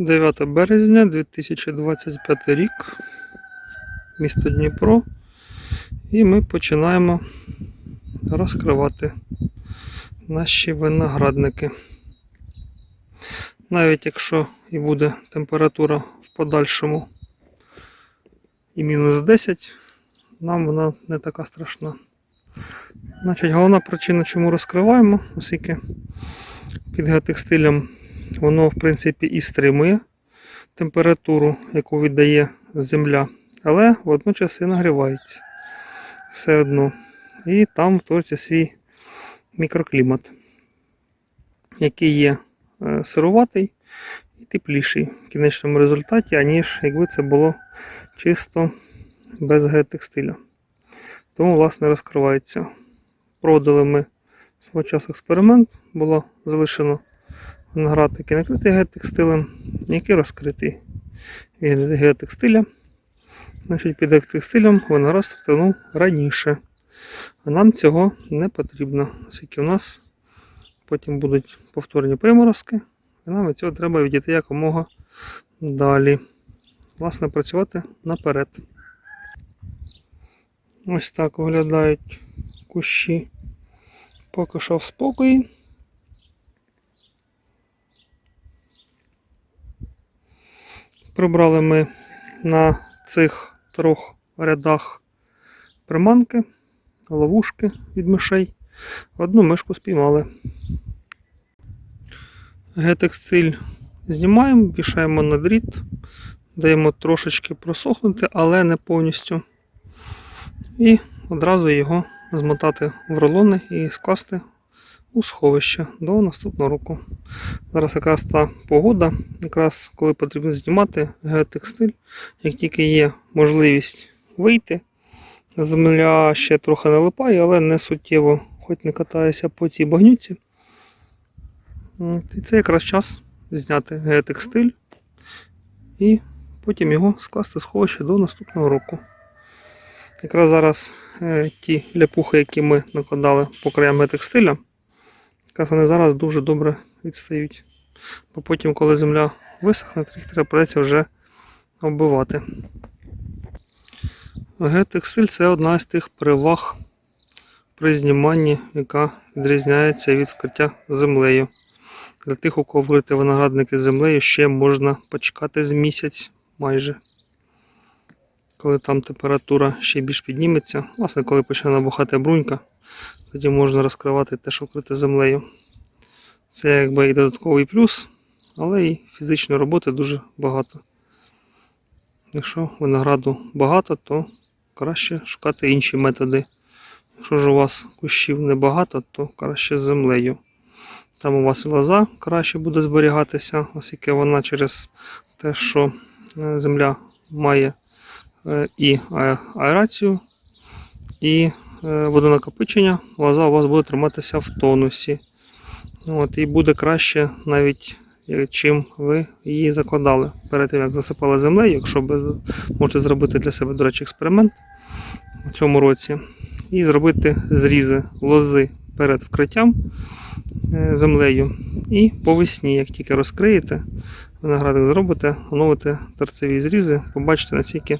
9 березня 2025 рік, місто Дніпро. І ми починаємо розкривати наші виноградники. Навіть якщо і буде температура в подальшому і мінус 10, нам вона не така страшна. Значить, головна причина, чому розкриваємо, оскільки під геотекстилем воно, в принципі, і стримує температуру, яку віддає земля, але водночас і нагрівається все одно. І там твориться свій мікроклімат, який є е, сируватий і тепліший в кінечному результаті, аніж якби це було чисто без геотекстиля. Тому, власне, розкривається. Проводили ми свого часу експеримент, було залишено виноград, який накритий геотекстилем, який розкритий від геотекстиля. Значить, під геотекстилем виноград стартанув раніше. А нам цього не потрібно, оскільки у нас потім будуть повторні приморозки, і нам від цього треба відійти якомога далі. Власне, працювати наперед. Ось так виглядають кущі. Поки що в спокої. Прибрали ми на цих трьох рядах приманки, ловушки від мишей. Одну мишку спіймали. Гетекстиль знімаємо, вішаємо на дріт, даємо трошечки просохнути, але не повністю. І одразу його змотати в рулони і скласти у сховище до наступного року. Зараз якраз та погода, якраз коли потрібно знімати геотекстиль, як тільки є можливість вийти, земля ще трохи налипає, але не суттєво, хоч не катаюся по цій багнюці. І це якраз час зняти геотекстиль і потім його скласти в сховище до наступного року. Якраз зараз е, ті ляпухи, які ми накладали по краям текстиля, якраз вони зараз дуже добре відстають. Бо потім, коли земля висохне, їх треба придеться вже оббивати. Геотекстиль це одна з тих переваг при зніманні, яка відрізняється від вкриття землею. Для тих, у кого вкрити виноградники землею, ще можна почекати з місяць майже коли там температура ще більш підніметься. Власне, коли почне набухати брунька, тоді можна розкривати те, що вкрите землею. Це якби і додатковий плюс, але і фізичної роботи дуже багато. Якщо винограду багато, то краще шукати інші методи. Якщо ж у вас кущів небагато, то краще з землею. Там у вас і лоза краще буде зберігатися, оскільки вона через те, що е, земля має і аерацію, і е, водонакопичення, лоза у вас буде триматися в тонусі. От, І буде краще навіть е, чим ви її закладали перед тим, як засипали землею, якщо ви можете зробити для себе, до речі, експеримент у цьому році. І зробити зрізи лози перед вкриттям е, землею. І по весні, як тільки розкриєте, виноградик зробите, оновите торцеві зрізи, побачите, наскільки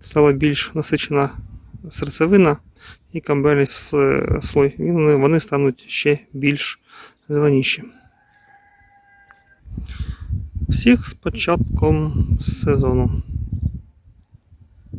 стала більш насичена серцевина і камбельний слой. І вони стануть ще більш зеленіші. Всіх з початком сезону.